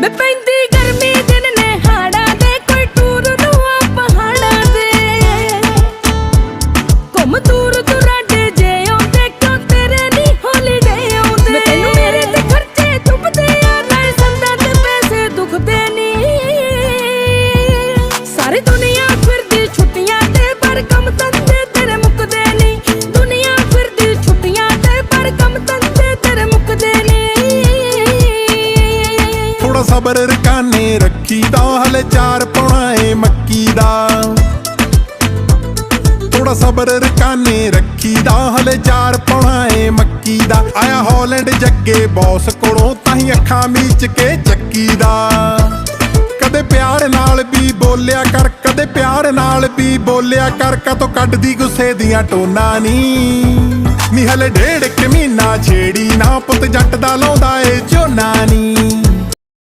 ਮੈਂ ਪੈਂਦੀ ਗਰਮੀ ਦਿਨ ਨੇ ਹਾੜਾ ਦੇ ਕੋਈ ਟੂਰ ਨੂੰ ਆ ਪਹਾੜਾਂ ਦੇ। ਘੁੰਮ ਦੂਰ ਥੋੜਾ ਸਬਰ ਰਕਾਨੇ ਰੱਖੀਦਾ, ਹਲੇ ਚਾਰ ਪਾਉਣਾ ਏ ਮੱਕੀ ਦਾ ਥੋੜਾ ਸਬਰ ਰਕਾਨੇ ਰੱਖੀਦਾ, ਹਲੇ ਚਾਰ ਪਾਉਣਾ ਏ ਮੱਕੀ ਦਾ ਆਇਆ ਹਾਲੈਂਡ ਜੱਗੇ ਬੌਸ ਕੋਲੋਂ ਤਾਂ ਹੀ ਅੱਖਾਂ ਮੀਚ ਕੇ ਚੱਕੀ ਦਾ ਕਦੇ ਪਿਆਰ ਨਾਲ ਵੀ ਬੋਲਿਆ ਕਰ, ਕਦੇ ਪਿਆਰ ਨਾਲ ਵੀ ਬੋਲਿਆ ਕਰ ਕਤੋਂ ਕੱਢਦੀ ਗੁੱਸੇ ਦੀਆਂ ਟੋਨਾ ਨੀ। ਨੀ ਹਲੇ ਡੇਢ ਕੁ ਮਹੀਨਾ ਛੇੜੀ ਨਾ, ਪੁੱਤ ਜੱਟ ਦਾ ਲਾਉਂਦਾ ਏ ਝੋਨਾ ਨੀ।